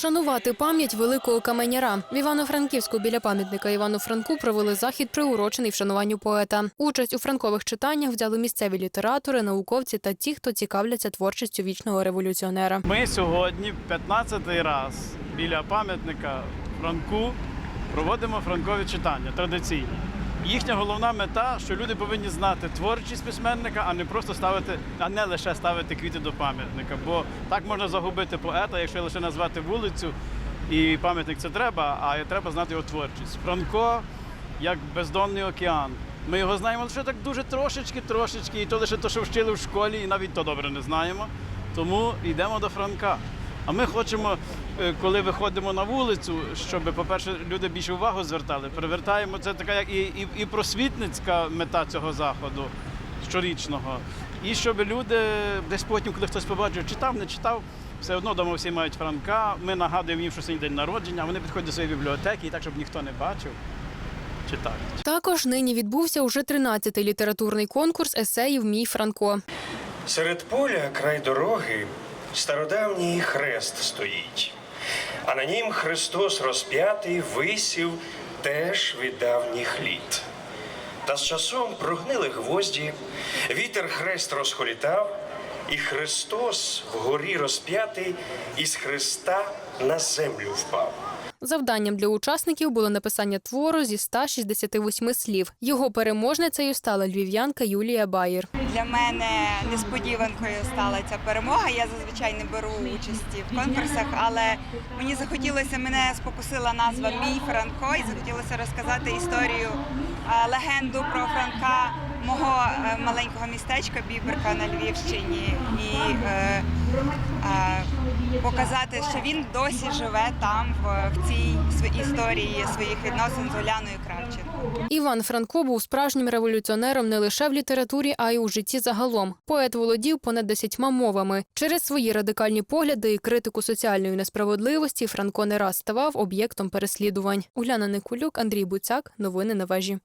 Вшанувати пам'ять великого каменяра в Івано-Франківську біля пам'ятника Івану Франку провели захід, приурочений вшануванню поета. Участь у франкових читаннях взяли місцеві літератори, науковці та ті, хто цікавляться творчістю вічного революціонера. Ми сьогодні, 15-й раз, біля пам'ятника Франку проводимо франкові читання традиційні. Їхня головна мета, що люди повинні знати творчість письменника, а не просто ставити, а не лише ставити квіти до пам'ятника. Бо так можна загубити поета, якщо лише назвати вулицю і пам'ятник це треба, а треба знати його творчість. Франко як бездонний океан. Ми його знаємо лише так дуже трошечки, трошечки, і то лише те, що вчили в школі, і навіть то добре не знаємо. Тому йдемо до Франка. А ми хочемо, е, коли виходимо на вулицю, щоб, по-перше, люди більше увагу звертали. Привертаємо це така як і, і, і просвітницька мета цього заходу щорічного. І щоб люди десь потім, коли хтось побачив, читав, не читав, все одно вдома всі мають Франка. Ми нагадуємо їм, що сьогодні день народження, вони підходять до своєї бібліотеки і так, щоб ніхто не бачив, читають. Також нині відбувся уже 13-й літературний конкурс есеїв Мій Франко. Серед поля край дороги стародавній хрест стоїть, а на нім Христос розп'ятий висів теж від давніх літ. Та з часом прогнили гвозді, вітер хрест розхолітав, і Христос вгорі розп'ятий із Христа на землю впав. Завданням для учасників було написання твору зі 168 слів. Його переможницею стала львів'янка Юлія Баєр. Для мене несподіванкою стала ця перемога. Я зазвичай не беру участі в конкурсах, але мені захотілося, мене спокусила назва Мій Франко, і захотілося розказати історію, е, легенду про Франка, мого е, маленького містечка Біберка на Львівщині, і е, е, показати, що він досі живе там, в, в цій історії своїх відносин з Оляною Кравченко. Іван Франко був справжнім революціонером не лише в літературі, а й у житті загалом. Поет володів понад десятьма мовами. Через свої радикальні погляди і критику соціальної несправедливості Франко не раз ставав об'єктом переслідувань. Уляна Никулюк, Андрій Буцяк. Новини на вежі.